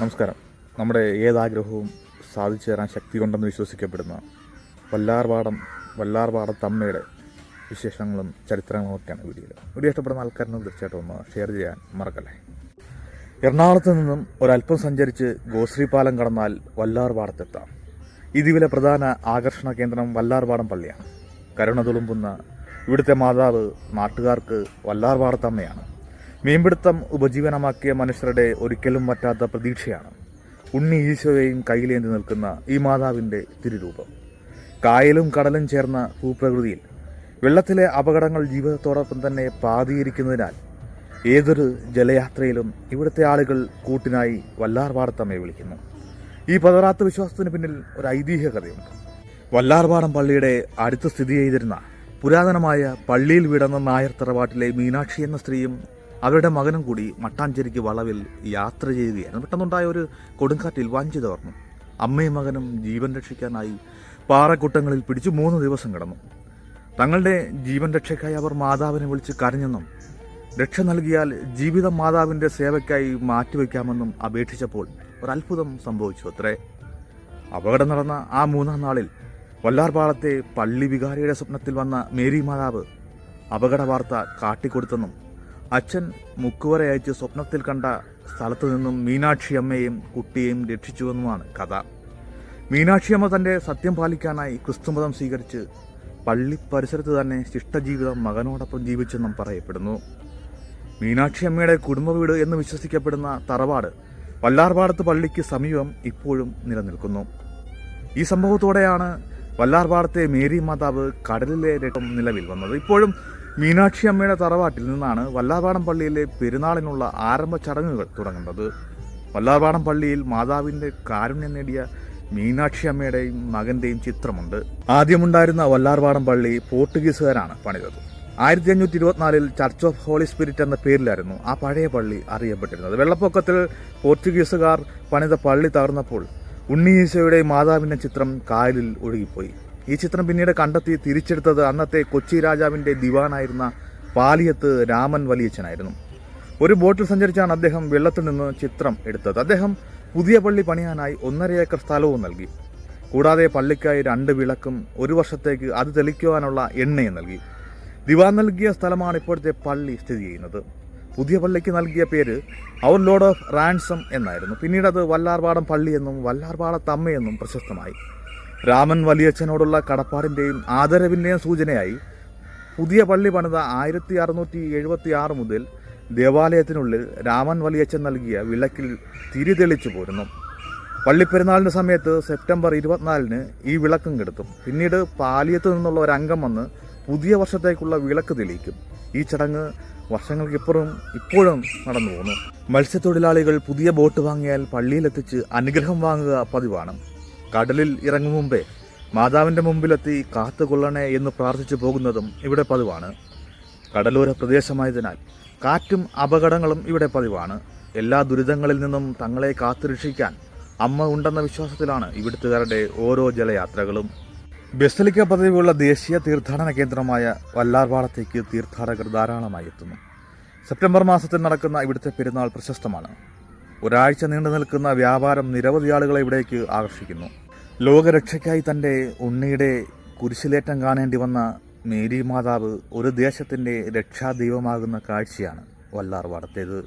നമസ്കാരം. നമ്മുടെ ഏതാഗ്രഹവും സാധിച്ചു തരാൻ ശക്തി കൊണ്ടെന്ന് വിശ്വസിക്കപ്പെടുന്ന വല്ലാർപാടം വല്ലാർപാടത്തമ്മയുടെ വിശേഷങ്ങളും ചരിത്രങ്ങളും ഒക്കെയാണ് വീഡിയോയിൽ വീഡിയോ ഇഷ്ടപ്പെടുന്ന ആൾക്കാരനും തീർച്ചയായിട്ടും ഒന്ന് ഷെയർ ചെയ്യാൻ മറക്കല്ലേ? എറണാകുളത്ത് നിന്നും ഒരല്പം സഞ്ചരിച്ച് ഗോശ്രീ പാലം കടന്നാൽ വല്ലാർപാടത്തെത്താം. ഇതിവിലെ പ്രധാന ആകർഷണ കേന്ദ്രം വല്ലാർപാടം പള്ളിയാണ്. കരുണ തുളുമ്പുന്ന ഇവിടുത്തെ മാതാവ് നാട്ടുകാർക്ക് വല്ലാർപാടത്തമ്മയാണ്. മീൻപിടുത്തം ഉപജീവനമാക്കിയ മനുഷ്യരുടെ ഒരിക്കലും പറ്റാത്ത പ്രതീക്ഷയാണ്. ഉണ്ണി ഈശോയെയും കയ്യിലേന്തി നിൽക്കുന്ന ഈ മാതാവിന്റെ തിരുരൂപം. കായലും കടലും ചേർന്ന ഭൂപ്രകൃതിയിൽ വെള്ളത്തിലെ അപകടങ്ങൾ ജീവിതത്തോടൊപ്പം തന്നെ പാതിയിരിക്കുന്നതിനാൽ ഏതൊരു ജലയാത്രയിലും ഇവിടുത്തെ ആളുകൾ കൂട്ടിനായി വല്ലാർപാടത്തമ്മയെ വിളിക്കുന്നു. ഈ പതറാത്ത വിശ്വാസത്തിന് പിന്നിൽ ഒരു ഐതിഹ്യ കഥയുണ്ട്. വല്ലാർപാടം പള്ളിയുടെ അടുത്ത് സ്ഥിതി ചെയ്തിരുന്ന പുരാതനമായ പള്ളിയിൽ വിടന്ന നായർ തറവാട്ടിലെ മീനാക്ഷി എന്ന സ്ത്രീയും അവരുടെ മകനും കൂടി മട്ടാഞ്ചേരിക്ക് വളവിൽ യാത്ര ചെയ്യുകയായിരുന്നു. പെട്ടെന്നുണ്ടായ ഒരു കൊടുങ്കാറ്റിൽ വാഞ്ചി തകർന്നു അമ്മയും മകനും ജീവൻ രക്ഷിക്കാനായി പാറക്കുട്ടങ്ങളിൽ പിടിച്ചു മൂന്ന് ദിവസം കിടന്നു. തങ്ങളുടെ ജീവൻ രക്ഷയ്ക്കായി അവർ മാതാവിനെ വിളിച്ച് കരഞ്ഞെന്നും രക്ഷ നൽകിയാൽ ജീവിതം മാതാവിന്റെ സേവയ്ക്കായി മാറ്റിവെക്കാമെന്നും അപേക്ഷിച്ചപ്പോൾ ഒരത്ഭുതം സംഭവിച്ചു അത്രേ. അപകടം നടന്ന ആ മൂന്നാം നാളിൽ വല്ലാർപാളത്തെ പള്ളി വികാരിയുടെ സ്വപ്നത്തിൽ വന്ന മേരി മാതാവ് അപകട വാർത്ത കാട്ടിക്കൊടുത്തെന്നും അച്ഛൻ മുക്കുവര അയച്ച് സ്വപ്നത്തിൽ കണ്ട സ്ഥലത്തു നിന്നും മീനാക്ഷി അമ്മയെയും കുട്ടിയെയും രക്ഷിച്ചുവെന്നുമാണ് കഥ. മീനാക്ഷിയമ്മ തന്റെ സത്യം പാലിക്കാനായി ക്രിസ്തുമതം സ്വീകരിച്ച് പള്ളി പരിസരത്ത് തന്നെ ശിഷ്ടജീവിതം മകനോടൊപ്പം ജീവിച്ചെന്നും പറയപ്പെടുന്നു. മീനാക്ഷി അമ്മയുടെ കുടുംബ വീട് എന്ന് വിശ്വസിക്കപ്പെടുന്ന തറവാട് വല്ലാർപാടത്ത് പള്ളിക്ക് സമീപം ഇപ്പോഴും നിലനിൽക്കുന്നു. ഈ സംഭവത്തോടെയാണ് വല്ലാർപാടത്തെ മേരി മാതാവ് കടലിലെ രക്തം നിലവിൽ വന്നത്. ഇപ്പോഴും മീനാക്ഷി അമ്മയുടെ തറവാട്ടിൽ നിന്നാണ് വല്ലാപാടം പള്ളിയിലെ പെരുന്നാളിനുള്ള ആരംഭ ചടങ്ങുകൾ തുടങ്ങുന്നത്. വല്ലാപാടം പള്ളിയിൽ മാതാവിന്റെ കാരുണ്യം നേടിയ മീനാക്ഷി അമ്മയുടെയും മകന്റെയും ചിത്രമുണ്ട്. ആദ്യമുണ്ടായിരുന്ന വല്ലാർപാടം പള്ളി പോർട്ടുഗീസുകാരാണ് പണിതത്. ആയിരത്തി അഞ്ഞൂറ്റി ഇരുപത്തിനാലിൽ ചർച്ച് ഓഫ് ഹോളി സ്പിരിറ്റ് എന്ന പേരിലായിരുന്നു ആ പഴയ പള്ളി അറിയപ്പെട്ടിരുന്നത്. വെള്ളപ്പൊക്കത്തിൽ പോർച്ചുഗീസുകാർ പണിത പള്ളി തകർന്നപ്പോൾ ഉണ്ണീശോയുടെ മാതാവിന്റെ ചിത്രം കായലിൽ ഒഴുകിപ്പോയി. ഈ ചിത്രം പിന്നീട് കണ്ടെത്തി തിരിച്ചെടുത്തത് അന്നത്തെ കൊച്ചി രാജാവിന്റെ ദിവാനായിരുന്ന പാലിയത്ത് രാമൻ വലിയച്ഛനായിരുന്നു. ഒരു ബോട്ടിൽ സഞ്ചരിച്ചാണ് അദ്ദേഹം വെള്ളത്തിൽ നിന്ന് ചിത്രം എടുത്തത്. അദ്ദേഹം പുതിയ പള്ളി പണിയാനായി ഒന്നര ഏക്കർ സ്ഥലവും നൽകി. കൂടാതെ പള്ളിക്കായി രണ്ട് വിളക്കും ഒരു വർഷത്തേക്ക് അത് തെളിക്കുവാനുള്ള എണ്ണയും നൽകി. ദിവാൻ നൽകിയ സ്ഥലമാണ് ഇപ്പോഴത്തെ പള്ളി സ്ഥിതി ചെയ്യുന്നത്. പുതിയ പള്ളിക്ക് നൽകിയ പേര് അവർ ലോഡ് ഓഫ് റാൻസം എന്നായിരുന്നു. പിന്നീട് അത് വല്ലാർപാടം പള്ളി എന്നും വല്ലാർപാടത്തമ്മയെന്നും പ്രശസ്തമായി. രാമൻ വലിയച്ഛനോടുള്ള കടപ്പാടിന്റെയും ആദരവിന്റെയും സൂചനയായി പുതിയ പള്ളി പണിത ആയിരത്തി അറുന്നൂറ്റി എഴുപത്തി ആറ് മുതൽ ദേവാലയത്തിനുള്ളിൽ രാമൻ വലിയച്ഛൻ നൽകിയ വിളക്കിൽ തിരി തെളിച്ചു പോരുന്നു. പള്ളിപ്പെരുന്നാളിന്റെ സമയത്ത് സെപ്റ്റംബർ ഇരുപത്തിനാലിന് ഈ വിളക്കും കെടുത്തും. പിന്നീട് പാലിയത്ത് നിന്നുള്ള ഒരു അംഗം വന്ന് പുതിയ വർഷത്തേക്കുള്ള വിളക്ക് തെളിയിക്കും. ഈ ചടങ്ങ് വർഷങ്ങൾക്കിപ്പുറം ഇപ്പോഴും നടന്നു പോകുന്നു മത്സ്യത്തൊഴിലാളികൾ പുതിയ ബോട്ട് വാങ്ങിയാൽ പള്ളിയിലെത്തിച്ച് അനുഗ്രഹം വാങ്ങുക പതിവാണ്. കടലിൽ ഇറങ്ങും മുമ്പേ മാതാവിന്റെ മുമ്പിലെത്തി കാത്തുകൊള്ളണേ എന്ന് പ്രാർത്ഥിച്ചു പോകുന്നതും ഇവിടെ പതിവാണ്. കടലോര പ്രദേശമായതിനാൽ കാറ്റും അപകടങ്ങളും ഇവിടെ പതിവാണ്. എല്ലാ ദുരിതങ്ങളിൽ നിന്നും തങ്ങളെ കാത്തുരക്ഷിക്കാൻ അമ്മ ഉണ്ടെന്ന വിശ്വാസത്തിലാണ് ഇവിടുത്തുകാരുടെ ഓരോ ജലയാത്രകളും. ബസലിക്ക പദവിയുള്ള ദേശീയ തീർത്ഥാടന കേന്ദ്രമായ വല്ലാർവാളത്തേക്ക് തീർത്ഥാടകർ ധാരാളമായി എത്തുന്നു. സെപ്റ്റംബർ മാസത്തിൽ നടക്കുന്ന ഇവിടുത്തെ പെരുന്നാൾ പ്രശസ്തമാണ്. ഒരാഴ്ച നീണ്ടു നിൽക്കുന്ന വ്യാപാരം നിരവധി ആളുകളെ ഇവിടേക്ക് ആകർഷിക്കുന്നു. ലോകരക്ഷയ്ക്കായി തന്റെ ഉണ്ണിയുടെ കുരിശിലേറ്റം കാണേണ്ടി വന്ന മേരി മാതാവ് ഒരു ദേശത്തിന്റെ രക്ഷാദൈവമാകുന്ന കാഴ്ചയാണ് വല്ലാർ വല്ലാർപാടത്തേത്